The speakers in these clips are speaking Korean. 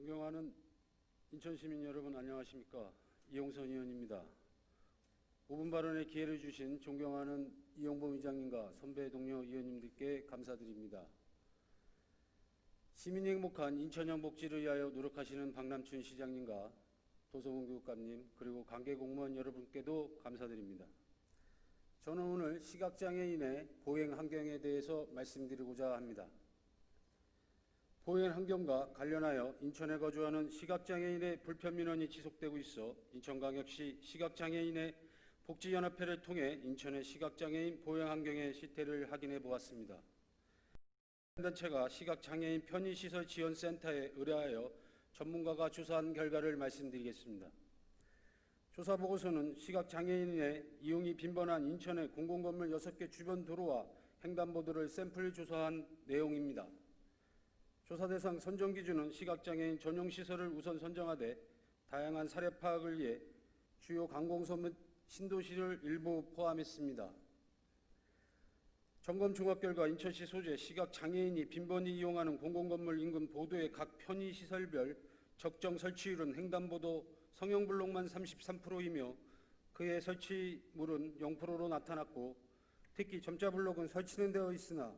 존경하는 인천 시민 여러분 안녕하십니까 이용선 의원입니다. 5분 발언의 기회를 주신 존경하는 이용범 의장님과 선배 동료 의원님들께 감사드립니다. 시민이 행복한 인천형 복지를 위하여 노력하시는 박남춘 시장님과 도성훈 교육감님 그리고 관계 공무원 여러분께도 감사드립니다. 저는 오늘 시각장애인의 보행 환경에 대해서 말씀드리고자 합니다. 보행 환경과 관련하여 인천에 거주하는 시각장애인의 불편 민원이 지속되고 있어 인천광역시 시각장애인의 복지연합회를 통해 인천의 시각장애인 보행 환경의 실태를 확인해 보았습니다. 단체가 시각장애인 편의시설 지원센터에 의뢰하여 전문가가 조사한 결과를 말씀드리겠습니다. 조사 보고서는 시각장애인의 이용이 빈번한 인천의 공공건물 6개 주변 도로와 횡단보도를 샘플 조사한 내용입니다. 조사 대상 선정 기준은 시각장애인 전용 시설을 우선 선정하되 다양한 사례 파악을 위해 주요 관공서 및 신도시를 일부 포함했습니다. 점검 종합 결과 인천시 소재 시각 장애인이 빈번히 이용하는 공공건물 인근 보도의 각 편의 시설별 적정 설치율은 횡단보도 성형 블록만 33%이며 그의 설치물은 0%로 나타났고 특히 점자 블록은 설치는 되어 있으나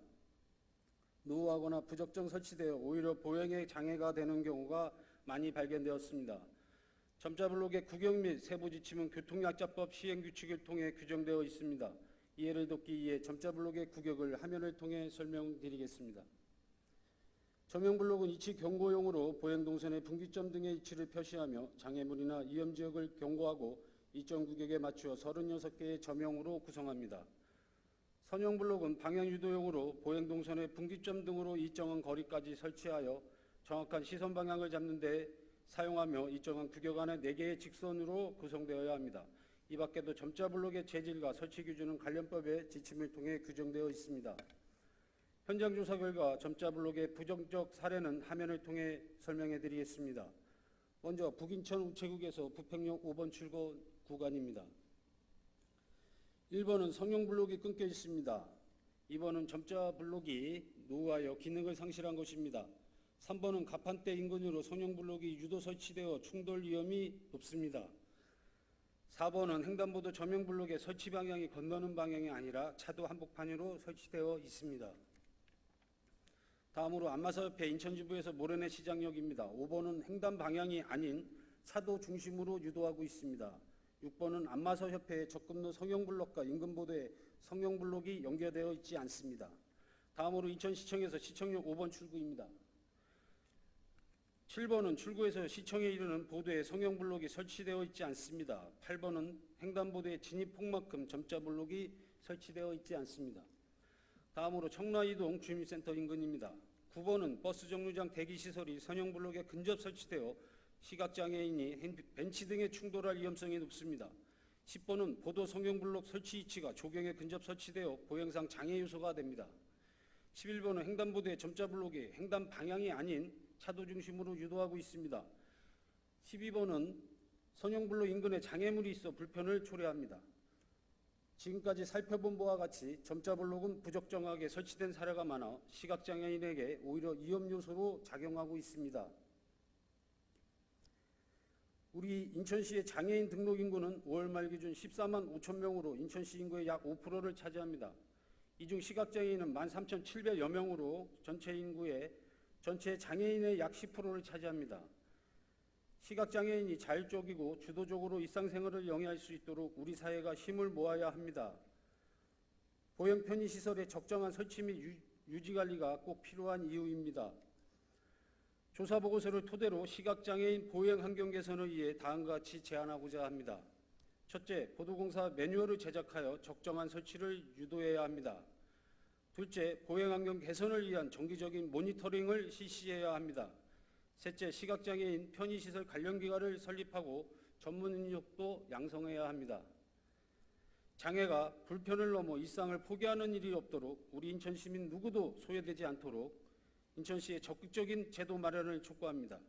노후하거나 부적정 설치되어 오히려 보행에 장애가 되는 경우가 많이 발견되었습니다. 점자블록의 구경 및 세부 지침은 교통약자법 시행규칙을 통해 규정되어 있습니다. 이해를 돕기 위해 점자블록의 구격을 화면을 통해 설명드리겠습니다. 조명블록은 위치 경고용으로 보행 동선의 분기점 등의 위치를 표시하며 장애물이나 위험 지역을 경고하고 이점 구격에 맞추어 36개의 조명으로 구성합니다. 선형 블록은 방향 유도용으로 보행 동선의 분기점 등으로 일정한 거리까지 설치하여 정확한 시선 방향을 잡는 데 사용하며 일정한 구격 안에 4개의 직선으로 구성되어야 합니다. 이 밖에도 점자 블록의 재질과 설치 기준은 관련법의 지침을 통해 규정되어 있습니다. 현장 조사 결과 점자 블록의 부정적 사례는 화면을 통해 설명해 드리겠습니다. 먼저 북인천 우체국에서 부평역 5번 출구 구간입니다. 1번은 성형 블록이 끊겨 있습니다. 2번은 점자 블록이 노후하여 기능을 상실한 것입니다. 3번은 가판대 인근으로 성형 블록이 유도 설치되어 충돌 위험이 높습니다. 4번은 횡단보도 조명블록의 설치 방향이 건너는 방향이 아니라 차도 한복판으로 설치되어 있습니다. 다음으로 안마사협회 인천지부에서 모래내 시장역입니다. 5번은 횡단 방향이 아닌 차도 중심으로 유도하고 있습니다. 6번은 안마사협회의 접근로 성형블록과 인근보도에 성형블록이 연결되어 있지 않습니다. 다음으로 인천시청에서 시청역 5번 출구입니다. 7번은 출구에서 시청에 이르는 보도에 성형블록이 설치되어 있지 않습니다. 8번은 횡단보도에 진입폭만큼 점자블록이 설치되어 있지 않습니다. 다음으로 청라이동 주민센터 인근입니다. 9번은 버스 정류장 대기시설이 선형블록에 근접 설치되어 시각장애인이 벤치 등에 충돌할 위험성이 높습니다. 10번은 보도 성형블록 설치 위치가 조경에 근접 설치되어 보행상 장애 요소가 됩니다. 11번은 횡단보도의 점자 블록이 횡단 방향이 아닌 차도 중심으로 유도하고 있습니다. 12번은 선형블록 인근에 장애물이 있어 불편을 초래합니다. 지금까지 살펴본 바와 같이 점자 블록은 부적정하게 설치된 사례가 많아 시각장애인에게 오히려 위험 요소로 작용하고 있습니다. 우리 인천시의 장애인 등록 인구는 5월 말 기준 14만 5천 명으로 인천시 인구의 약 5%를 차지합니다. 이 중 시각장애인은 13,700여 명으로 전체 인구의 전체 장애인의 약 10%를 차지합니다. 시각장애인이 자율적이고 주도적으로 일상생활을 영위할 수 있도록 우리 사회가 힘을 모아야 합니다. 보행 편의시설의 적정한 설치 및 유지관리가 꼭 필요한 이유입니다. 조사 보고서를 토대로 시각장애인 보행 환경 개선을 위해 다음과 같이 제안하고자 합니다. 첫째, 보도공사 매뉴얼을 제작하여 적정한 설치를 유도해야 합니다. 둘째, 보행 환경 개선을 위한 정기적인 모니터링을 실시해야 합니다. 셋째, 시각장애인 편의시설 관련 기관을 설립하고 전문 인력도 양성해야 합니다. 장애가 불편을 넘어 일상을 포기하는 일이 없도록 우리 인천 시민 누구도 소외되지 않도록 인천시의 적극적인 제도 마련을 촉구합니다.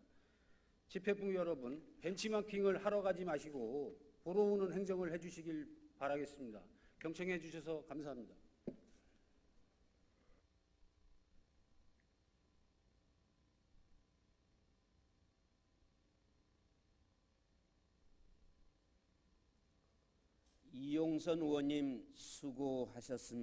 집회부 여러분, 벤치마킹을 하러 가지 마시고 보러 오는 행정을 해주시길 바라겠습니다. 경청해 주셔서 감사합니다. 이용선 의원님 수고하셨습니다.